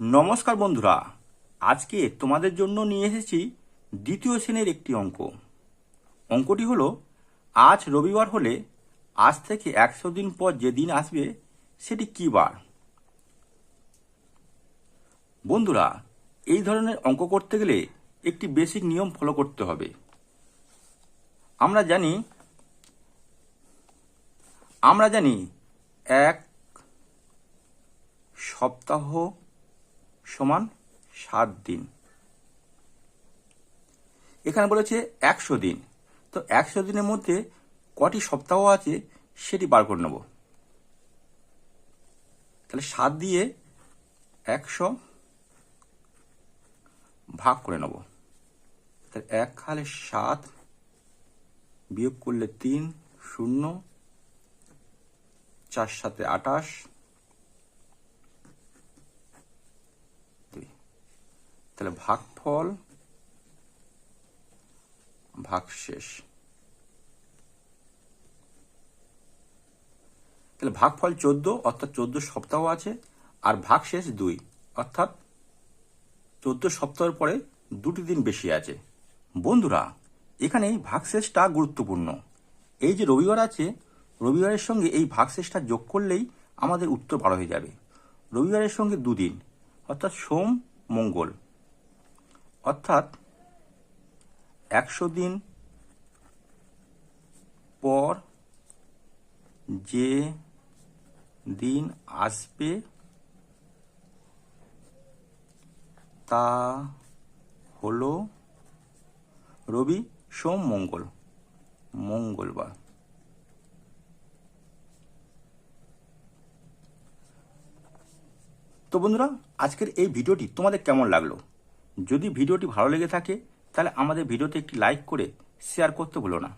নমস্কার বন্ধুরা, আজকে তোমাদের জন্য নিয়ে এসেছি দ্বিতীয় শ্রেণির একটি অঙ্ক। অঙ্কটি হলো, আজ রবিবার হলে আজ থেকে একশো দিন পর যে দিন আসবে সেটি কী বার? বন্ধুরা, এই ধরনের অঙ্ক করতে গেলে একটি বেসিক নিয়ম ফলো করতে হবে। আমরা জানি আমরা জানি এক সপ্তাহ সমান সাত দিন। এখানে বলেছে একশো দিন। তো একশো দিনের মধ্যে কটি সপ্তাহ আছে সেটি বার করে নেব। তাহলে সাত দিয়ে একশো ভাগ করে নেব। তাহলে এক খালে সাত বিয়োগ করলে তিন, শূন্য, চার সাথে আটাশ তাহলে ভাগফল, ভাগশেষ। তাহলে ভাগফল চোদ্দ, অর্থাৎ চোদ্দ সপ্তাহ আছে, আর ভাগশেষ দুই, অর্থাৎ চোদ্দ সপ্তাহের পরে দুটি দিন বেশি আছে। বন্ধুরা, এখানে এই ভাগশেষটা গুরুত্বপূর্ণ। এই যে রবিবার আছে, রবিবারের সঙ্গে এই ভাগশেষটা যোগ করলেই আমাদের উত্তর বার হয়ে যাবে। রবিবারের সঙ্গে দুদিন, অর্থাৎ সোম, মঙ্গল। অর্থাৎ একশো দিন পর যে দিন আসবে, তা হলো রবি সোম মঙ্গল, মঙ্গলবার। তো বন্ধুরা, আজকের এই ভিডিওটি তোমাদের কেমন লাগল? যদি ভিডিওটি ভালো লেগে থাকে, তাহলে আমাদের ভিডিওতে একটি লাইক করে শেয়ার করতে ভুলো না।